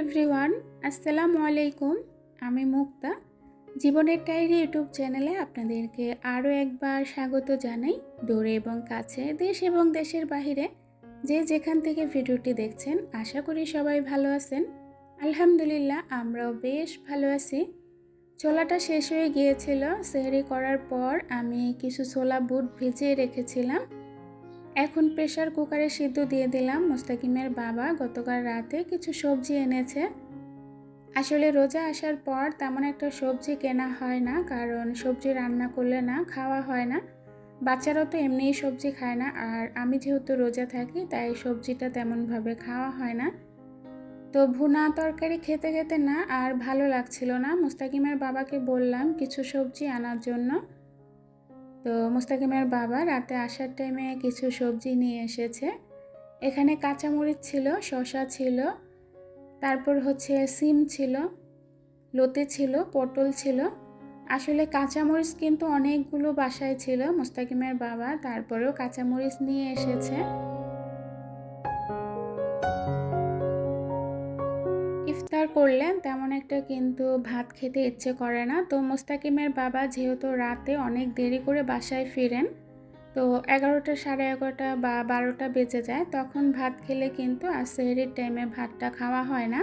Everyone, আসসালামু আলাইকুম। আমি মুক্তা। জীবনের ডায়েরি ইউটিউব চ্যানেলে আপনাদেরকে আরও একবার স্বাগত জানাই। দূরে এবং কাছে, দেশ এবং দেশের বাইরে যে যেখান থেকে ভিডিওটি দেখছেন, আশা করি সবাই ভালো আছেন। আলহামদুলিল্লাহ, আমরাও বেশ ভালো আছি। ছোলাটা শেষ হয়ে গিয়েছিল। সেহরি করার পর আমি কিছু ছোলা বুট ভিজিয়ে রেখেছিলাম। এখন প্রেশার কুকারে সিদ্ধ দিয়ে দিলাম মোস্তাকিমের বাবা গতকাল রাতে কিছু সবজি এনেছে। আসলে রোজা আসার পর তেমন একটা সবজি কেনা হয় না, কারণ সবজি রান্না করলে না খাওয়া হয় না। বাচ্চারাও তো এমনিই সবজি খায় না, আর আমি যেহেতু রোজা থাকি, তাই সবজিটা তেমনভাবে খাওয়া হয় না। তো ভুনা তরকারি খেতে খেতে না আর ভালো লাগছিল না। মুস্তাকিমের বাবাকে বললাম কিছু সবজি আনার জন্য। তো মুস্তাকিমের বাবা রাতে আসার টাইমে কিছু সবজি নিয়ে এসেছে। এখানে কাঁচামরিচ ছিল শশা ছিল, তারপর হচ্ছে সিম ছিল, লতে ছিল, পটল ছিল। আসলে কাঁচামরিচ কিন্তু অনেকগুলো বাসায় ছিল মুস্তাকিমের বাবা, তারপরেও কাঁচামরিচ নিয়ে এসেছে। ইফতার করলেন তেমন একটা কিন্তু ভাত খেতে ইচ্ছে করে না। তো মোস্তাকিমের বাবা যেহেতু রাতে অনেক দেরি করে বাসায় ফিরেন, তো এগারোটা সাড়ে এগারোটা বা বারোটা বেজে যায়, তখন ভাত খেলে কিন্তু আর সেহরির টাইমে ভাতটা খাওয়া হয় না।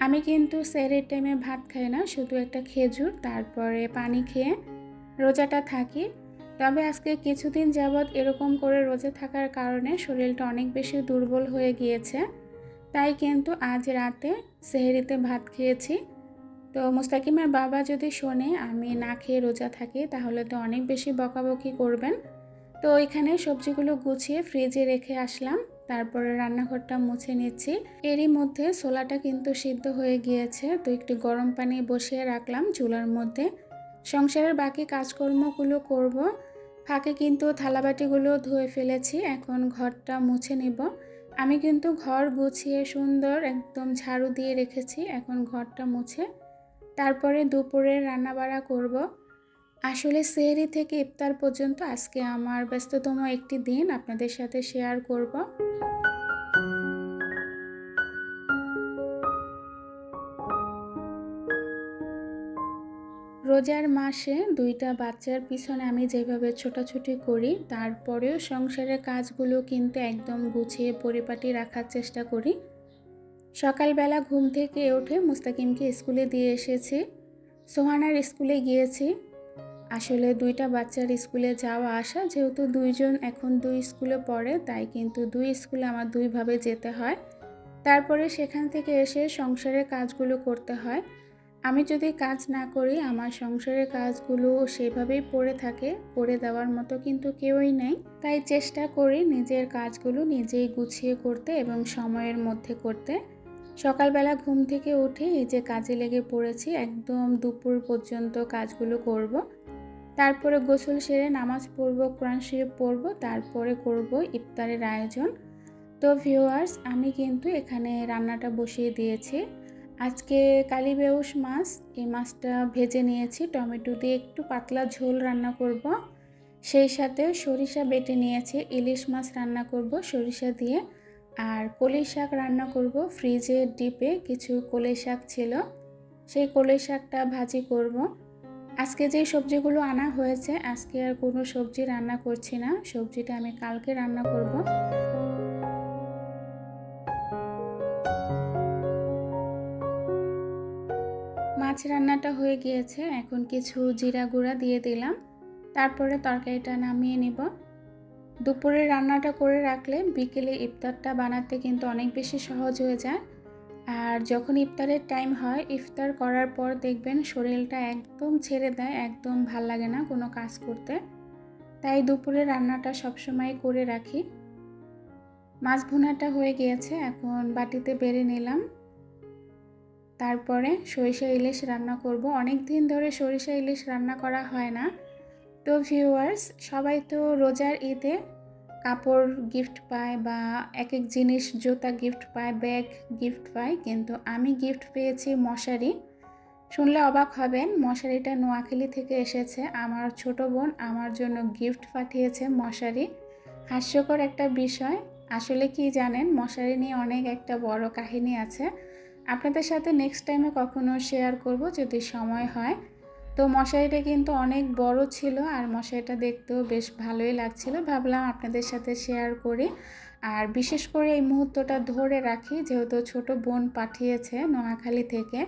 আমি কিন্তু সেহরির টাইমে ভাত খাই না, শুধু একটা খেজুর, তারপরে পানি খেয়ে রোজাটা থাকি। তবে আজকে কিছুদিন যাবৎ এরকম করে রোজা থাকার কারণে শরীরটা অনেক বেশি দুর্বল হয়ে গিয়েছে। তাই কিন্তু আজ রাতে সেহেরিতে ভাত খেয়েছি। তো মুস্তাকিমের বাবা যদি শোনে আমি না খেয়ে রোজা থাকি, তাহলে তো অনেক বেশি বকাবকি করবেন। তো ওইখানে সবজিগুলো গুছিয়ে ফ্রিজে রেখে আসলাম, তারপরে রান্নাঘরটা মুছে নিচ্ছি। এরই মধ্যে ছোলাটা কিন্তু সিদ্ধ হয়ে গিয়েছে, তো একটু গরম পানি বসিয়ে রাখলাম চুলার মধ্যে। সংসারের বাকি কাজকর্মগুলো করব, ফাঁকে কিন্তু থালাবাটিগুলো ধুয়ে ফেলেছি, এখন ঘরটা মুছে নেব। আমি কিন্তু ঘর গুছিয়ে সুন্দর একদম ঝাড়ু দিয়ে রেখেছি, এখন ঘরটা মুছে। তারপরে দুপুরে রান্নাবাড়া করব। আসলে সেহরি থেকে ইফতার পর্যন্ত আজকে আমার ব্যস্ততম একটি দিন আপনাদের সাথে শেয়ার করব। রোজার মাসে দুইটা বাচ্চার পিছনে আমি যেভাবে ছোটাছুটি করি, তারপরেও সংসারের কাজগুলো কিন্তু একদম গুছিয়ে পরিপাটি রাখার চেষ্টা করি। সকালবেলা ঘুম থেকে উঠে মুস্তাকিমকে স্কুলে দিয়ে এসেছি। সোহানার স্কুলে গিয়েছি। আসলে দুইটা বাচ্চার স্কুলে যাওয়া আসা, যেহেতু দুইজন এখন দুই স্কুলে পড়ে, তাই কিন্তু দুই স্কুলে আমার দুইভাবে যেতে হয়। তারপরে সেখান থেকে এসে সংসারের কাজগুলো করতে হয়। আমি যদি কাজ না করি, আমার সংসারের কাজগুলো সেভাবেই পড়ে থাকে, পড়ে দেওয়ার মতো কিন্তু কেউই নেই। তাই চেষ্টা করি নিজের কাজগুলো নিজেই গুছিয়ে করতে এবং সময়ের মধ্যে করতে। সকালবেলা ঘুম থেকে উঠে এই যে কাজে লেগে পড়েছি, একদম দুপুর পর্যন্ত কাজগুলো করব। তারপরে গোসল সেরে নামাজ পড়ব, কোরআন শরীফ পড়ব, তারপরে করব ইফতারের আয়োজন। তো ভিউয়ার্স আমি কিন্তু এখানে রান্নাটা বসিয়ে দিয়েছি। আজকে কালিবেউস মাছ, এই মাছটা ভেজে নিয়েছি টমেটো দিয়ে একটু পাতলা ঝোল রান্না করব। সেই সাথে সরিষা বেটে নিয়েছি, ইলিশ মাছ রান্না করব সরিষা দিয়ে আর কলি শাক রান্না করব, ফ্রিজে ডিপে কিছু কলি শাক ছিল, সেই কলি শাকটা ভাজি করব। আজকে যে সবজিগুলো আনা হয়েছে, আজকে আর কোনো সবজি রান্না করছি না সবজিটা আমি কালকে রান্না করব। মাছ রান্নাটা হয়ে গিয়েছে। এখন কিছু জিরা গুঁড়া দিয়ে দিলাম। তারপরে তরকারিটা নামিয়ে নিব। দুপুরে রান্নাটা করে রাখলে বিকেলে ইফতারটা বানাতে কিন্তু অনেক বেশি সহজ হয়ে যায়। আর যখন ইফতারের টাইম হয়, ইফতার করার পর দেখবেন শরীরটা একদম ছেড়ে দেয়, একদম ভালো লাগে না কোনো কাজ করতে। তাই দুপুরে রান্নাটা সবসময় করে রাখি। মাছ ভুনাটা হয়ে গিয়েছে, এখন বাটিতে বেড়ে নিলাম। তারপরে সরিষা ইলিশ রান্না করব। অনেক দিন ধরে সরিষা ইলিশ রান্না করা হয় না। তো ভিউয়ার্স সবাই তো রোজার ঈদে কাপড় গিফট পায় বা এক এক জিনিস, জুতা গিফট পায় ব্যাগ গিফট পায়। কিন্তু আমি গিফট পেয়েছি মশারি। শুনলে অবাক হবেন, মশারিটা নোয়াখালী থেকে এসেছে। আমার ছোট বোন আমার জন্য গিফট পাঠিয়েছে মশারি। হাস্যকর একটা বিষয়। আসলে কি জানেন, মশারি নিয়ে অনেক একটা বড় কাহিনী আছে। আপনাদের সাথে নেক্সট টাইমে কখনো শেয়ার করব যদি সময় হয়। তো মশারিটা কিন্তু অনেক বড় ছিল আর মশারিটা দেখতেও বেশ ভালোই লাগছিল। ভাবলাম আপনাদের সাথে শেয়ার করি। আর বিশেষ করে এই মুহূর্তটা ধরে রাখি, যেহেতু ছোট বোন পাঠিয়েছে নোয়াখালী থেকে।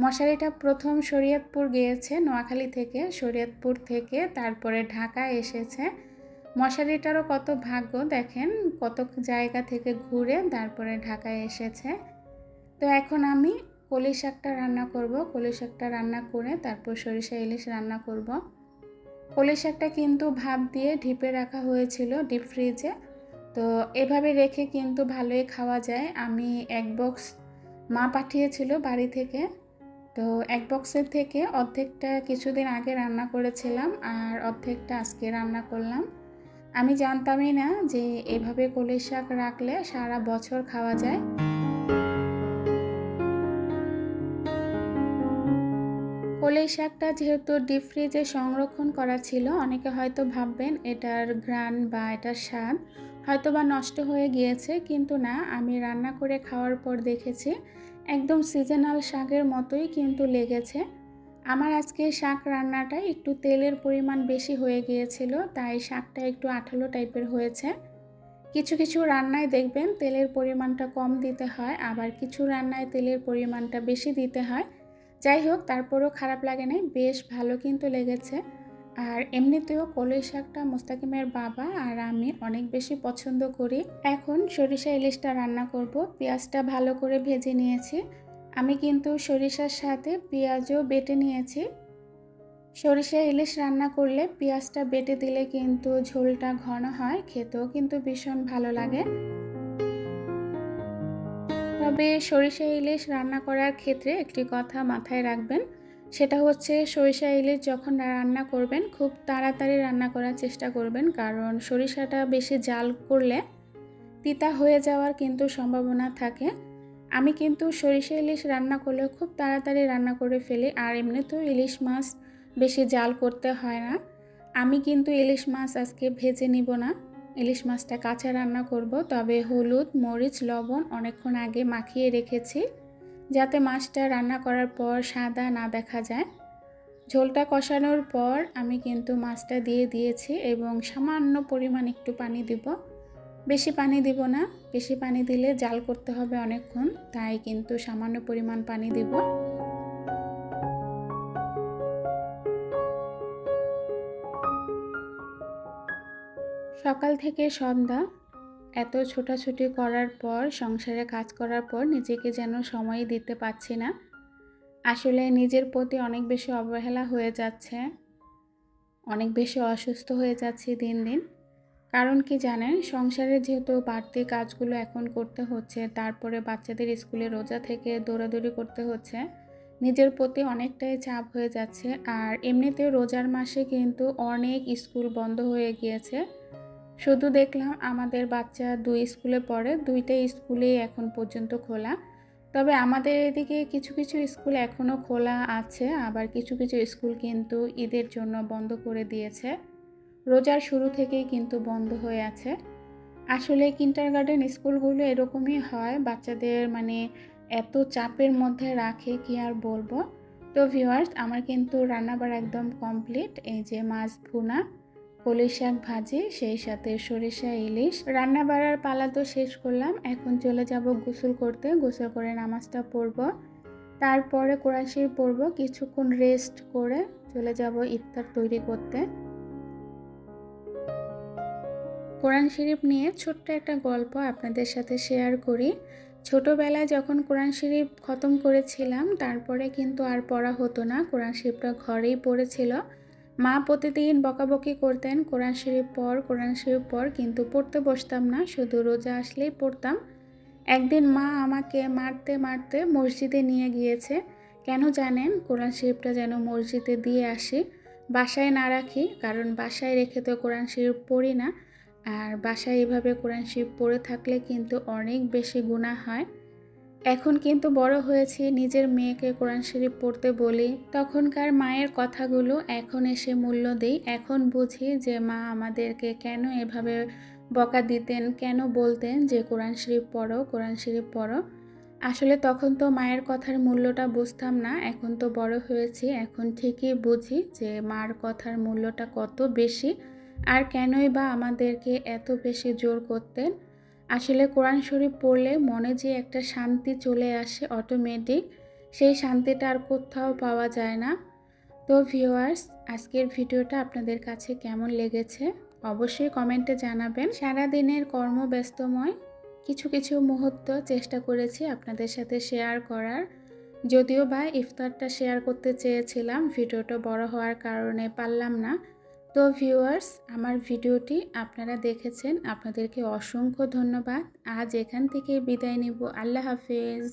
মশারিটা প্রথম শরীয়তপুর গিয়েছে, নোয়াখালী থেকে, শরীয়তপুর থেকে, তারপরে ঢাকা এসেছে। মশারিটারও কত ভাগ্য, দেখেন, কত জায়গা থেকে ঘুরে তারপরে ঢাকায় এসেছে। তো এখন আমি কলি শাকটা রান্না করব। কলি শাকটা রান্না করে তারপর সরিষা ইলিশ রান্না করব। কলি শাকটা কিন্তু ভাপ দিয়ে ঢিপে রাখা হয়েছিল ডিপ ফ্রিজে। তো এভাবে রেখে কিন্তু ভালোই খাওয়া যায়। আমি এক বক্স মা পাঠিয়েছিল বাড়ি থেকে। তো এক বক্সের থেকে অর্ধেকটা কিছুদিন আগে রান্না করেছিলাম আর অর্ধেকটা আজকে রান্না করলাম। আমি জানতামই না যে এভাবে কলি শাক রাখলে সারা বছর খাওয়া যায়। কলই শাকটা যেহেতু ডিপ ফ্রিজে সংরক্ষণ করা ছিল, অনেকে হয়তো ভাববেন এটার ঘ্রাণ বা এটার স্বাদ হয়তো বা নষ্ট হয়ে গিয়েছে, কিন্তু না, আমি রান্না করে খাওয়ার পর দেখেছি একদম সিজনাল শাকের মতোই কিন্তু লেগেছে। আমার আজকে শাক রান্নাটা একটু তেলের পরিমাণ বেশি হয়ে গিয়েছিল, তাই শাকটা একটু আঠালো টাইপের হয়েছে। কিছু কিছু রান্নায় দেখবেন তেলের পরিমাণটা কম দিতে হয়, আবার কিছু রান্নায় তেলের পরিমাণটা বেশি দিতে হয়। যাই হোক তারপরেও খারাপ লাগে নাই, বেশ ভালো কিন্তু লেগেছে। আর এমনিতেও কলই শাকটা মোস্তাকিমের বাবা আর আমি অনেক বেশি পছন্দ করি। এখন সরিষা ইলিশটা রান্না করব, পেঁয়াজটা ভালো করে ভেজে নিয়েছি। আমি কিন্তু সরিষার সাথে পেঁয়াজও বেটে নিয়েছি। সরিষা ইলিশ রান্না করলে পেঁয়াজটা বেটে দিলে কিন্তু ঝোলটা ঘন হয়, খেতেও কিন্তু ভীষণ ভালো লাগে। তবে সরিষা ইলিশ রান্না করার ক্ষেত্রে একটি কথা মাথায় রাখবেন। সেটা হচ্ছে সরিষা ইলিশ যখন রান্না করবেন, খুব তাড়াতাড়ি রান্না করার চেষ্টা করবেন। কারণ সরিষাটা বেশি জাল করলে তিতা হয়ে যাওয়ার কিন্তু সম্ভাবনা থাকে। আমি কিন্তু সরিষা ইলিশ রান্না করলে খুব তাড়াতাড়ি রান্না করে ফেলি, আর এমনিতেও ইলিশ মাছ বেশি জাল করতে হয় না। আমি কিন্তু ইলিশ মাছ আজকে ভেজে নিব না। ইলিশ মাছটা কাঁচা রান্না করব, তবে হলুদ, মরিচ, লবণ অনেকক্ষণ আগে মাখিয়ে রেখেছি, যাতে মাছটা রান্না করার পর সাদা না দেখা যায়। ঝোলটা কষানোর পর আমি কিন্তু মাছটা দিয়ে দিয়েছি এবং সামান্য পরিমাণ একটু পানি দিব। বেশি পানি দিব না, বেশি পানি দিলে জাল করতে হবে অনেকক্ষণ, তাই কিন্তু সামান্য পরিমাণ পানি দিব। সকাল থেকে সন্ধ্যা। এত ছোটাছুটি করার পর, সংসারে কাজ করার পর নিজেকে যেন সময় দিতে পারছি না। আসলে নিজের প্রতি অনেক বেশি অবহেলা হয়ে যাচ্ছে। অনেক বেশি অসুস্থ হয়ে যাচ্ছি দিন দিন। কারণ কি জানেন, সংসারে যেহেতু বাড়তি কাজগুলো এখন করতে হচ্ছে, তারপরে বাচ্চাদের স্কুলে রোজা থেকে দৌড়াদৌড়ি করতে হচ্ছে, নিজের প্রতি অনেকটাই চাপ হয়ে যাচ্ছে। আর এমনিতেও রোজার মাসে কিন্তু অনেক স্কুল বন্ধ হয়ে গিয়েছে। শুধু দেখলাম আমাদের বাচ্চা দুই স্কুলে পড়ে দুইটাই স্কুলেই এখন পর্যন্ত খোলা। তবে আমাদের এদিকে কিছু কিছু স্কুল এখনও খোলা আছে, আবার কিছু কিছু স্কুল কিন্তু ঈদের জন্য বন্ধ করে দিয়েছে। রোজার শুরু থেকেই কিন্তু বন্ধ হয়ে আছে। আসলে কিন্টার গার্ডেন স্কুলগুলো এরকমই হয়, বাচ্চাদের মানে এত চাপের মধ্যে রাখে কি আর বলব? তো ভিউয়ার্স আমার কিন্তু রান্নাবার একদম কমপ্লিট এই যে মাছ ভুনা। কলি শাক ভাজি, সেই সাথে সরিষা, ইলিশ। রান্না বাড়ার পালা তো শেষ করলাম। এখন চলে যাব গোসল করতে। গোসল করে নামাজটা পড়ব। তারপরে কোরআন শরীফ পড়ব। কিছুক্ষণ রেস্ট করে চলে যাব ইফতার তৈরি করতে। কোরআন শরীফ নিয়ে ছোট্ট একটা গল্প আপনাদের সাথে শেয়ার করি। ছোটোবেলায় যখন কোরআন শরীফ খতম করেছিলাম, তারপরে কিন্তু আর পড়া হতো না। কোরআন শরীফটা ঘরেই পড়েছিল। মা প্রতিদিন বকাবকি করতেন, কোরআন শরীফ পর কোরআন শরীফ পর কিন্তু পড়তে বসতাম না, শুধু রোজা আসলেই পড়তাম। একদিন মা আমাকে মারতে মারতে মসজিদে নিয়ে গিয়েছে। কেন জানেন? কোরআন শরীফটা যেন মসজিদে দিয়ে আসি, বাসায় না রাখি, কারণ বাসায় রেখে তো কোরআন শরীফ পড়ি না। আর বাসায় এভাবে কোরআন শরীফ পড়ে থাকলে কিন্তু অনেক বেশি গুণা হয়। এখন কিন্তু বড় হয়েছি, নিজের মেয়েকে কোরআন শরীফ পড়তে বলি। তখনকার মায়ের কথাগুলো এখন এসে মূল্য দেই। এখন বুঝি যে মা আমাদেরকে কেন এভাবে বকা দিতেন, কেন বলতেন যে কোরআন শরীফ পড়ো, কোরআন শরীফ পড়ো। আসলে তখন তো মায়ের কথার মূল্যটা বুঝতাম না, এখন তো বড় হয়েছি, এখন ঠিকই বুঝি যে মার কথার মূল্যটা কত বেশি। আর কেনই বা আমাদেরকে এত বেশি জোর করতেন? আসলে কোরআন শরীফ পড়লে মনে যে একটা শান্তি চলে আসে অটোমেটিক সেই শান্তিটা আর কোথাও পাওয়া যায় না। তো ভিউয়ার্স আজকের ভিডিওটা আপনাদের কাছে কেমন লেগেছে? অবশ্যই কমেন্টে জানাবেন। সারা দিনের কর্মব্যস্তময়, কিছু কিছু মুহূর্ত চেষ্টা করেছি আপনাদের সাথে শেয়ার করার। যদিও বা ইফতারটা শেয়ার করতে চেয়েছিলাম, ভিডিওটা বড় হওয়ার কারণে পারলাম না। তো ভিউয়ার্স, আমার ভিডিওটি আপনারা দেখেছেন। আপনাদেরকে অসংখ্য ধন্যবাদ। আজ এখান থেকে বিদায় নেব। আল্লাহ হাফেজ।